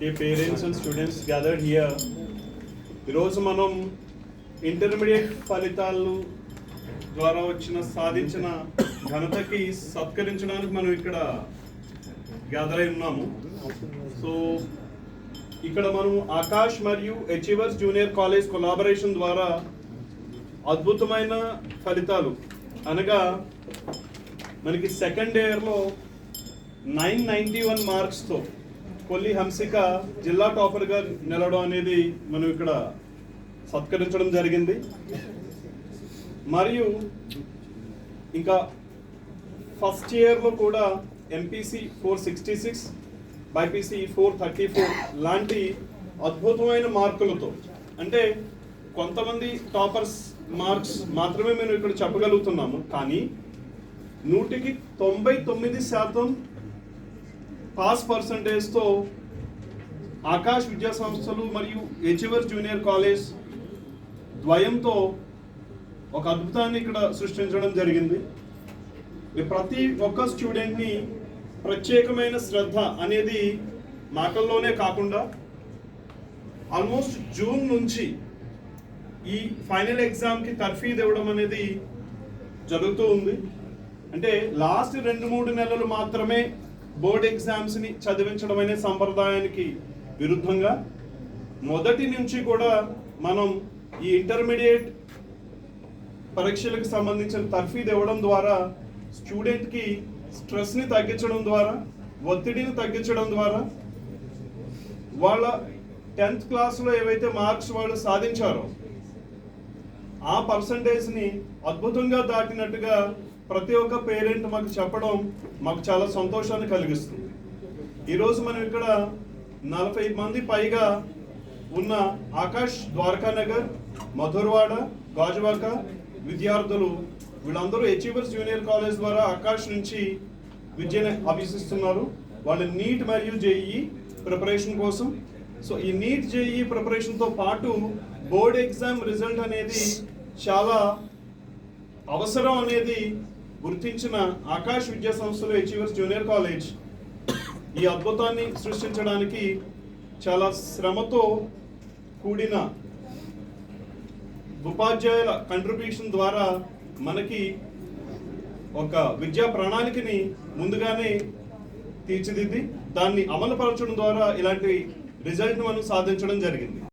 Day parents and students gathered here ఈరోజు మనం intermediate ఫలితాలు ద్వారా వచ్చిన సాధించిన ఘనతకి సత్కరించడానికి మనం ఇక్కడ గ్యాదర్ అయి ఉన్నాము. సో ఇక్కడ మనం ఆకాష్ మరియు హెచ్ఈవర్స్ జూనియర్ కాలేజ్ కొలాబరేషన్ ద్వారా అద్భుతమైన ఫలితాలు అనగా మనకి సెకండ్ ఇయర్లో నైన్ నైంటీ వన్ మార్క్స్తో కొల్లి హంసిక జిల్లా టాపర్గా నిలవడం అనేది మనం ఇక్కడ సత్కరించడం జరిగింది. మరియు ఇంకా ఫస్ట్ ఇయర్లో కూడా MPC four sixty six BiPC four thirty four లాంటి అద్భుతమైన మార్కులతో అంటే కొంతమంది టాపర్స్ మార్క్స్ మాత్రమే మేము ఇక్కడ చెప్పగలుగుతున్నాము. కానీ నూటికి తొంభై తొమ్మిది శాతం పాస్ పర్సంటేజ్తో ఆకాష్ విద్యా సంస్థలు మరియు హెచ్ఎవర్ జూనియర్ కాలేజ్ ద్వయంతో ఒక అద్భుతాన్ని ఇక్కడ సృష్టించడం జరిగింది. ఈ ప్రతి ఒక్క స్టూడెంట్ని ప్రత్యేకమైన శ్రద్ధ అనేది మాటల్లోనే కాకుండా ఆల్మోస్ట్ జూన్ నుంచి ఈ ఫైనల్ ఎగ్జామ్కి తర్ఫీదు ఇవ్వడం అనేది జరుగుతూ ఉంది. అంటే లాస్ట్ రెండు మూడు నెలలు మాత్రమే బోర్డ్ ఎగ్జామ్స్ని చదివించడం అనే సంప్రదాయానికి విరుద్ధంగా మొదటి నుంచి కూడా మనం ఈ ఇంటర్మీడియట్ పరీక్షలకు సంబంధించిన తర్ఫీదు ఇవ్వడం ద్వారా స్టూడెంట్కి స్ట్రెస్ని తగ్గించడం ద్వారా ఒత్తిడిని తగ్గించడం ద్వారా వాళ్ళ టెన్త్ క్లాస్లో ఏవైతే మార్క్స్ వాళ్ళు సాధించారో ఆ పర్సంటేజ్ని అద్భుతంగా దాటినట్టుగా ప్రతి ఒక్క పేరెంట్ మాకు చెప్పడం మాకు చాలా సంతోషాన్ని కలిగిస్తుంది. ఈరోజు మనం ఇక్కడ నలభై మంది పైగా ఉన్న ఆకాష్ ద్వారకానగర్ మధురవాడ గాజువాక విద్యార్థులు వీళ్ళందరూ అచీవర్స్ జూనియర్ కాలేజ్ ద్వారా ఆకాష్ నుంచి విద్యను అభ్యసిస్తున్నారు. వాళ్ళు నీట్ మరియు జేఈ ప్రిపరేషన్ కోసం. సో ఈ నీట్ జేఈ ప్రిపరేషన్తో పాటు బోర్డ్ ఎగ్జామ్ రిజల్ట్ అనేది చాలా అవసరం అనేది గుర్తించిన ఆకాష్ విద్యా సంస్థలు హెచ్ఈవర్స్ జూనియర్ కాలేజ్ ఈ అద్భుతాన్ని సృష్టించడానికి చాలా శ్రమతో కూడిన ఉపాధ్యాయుల కంట్రిబ్యూషన్ ద్వారా మనకి ఒక విద్యా ప్రణాళికని ముందుగానే తీర్చిదిద్ది దాన్ని అమలుపరచడం ద్వారా ఇలాంటి రిజల్ట్ మనం సాధించడం జరిగింది.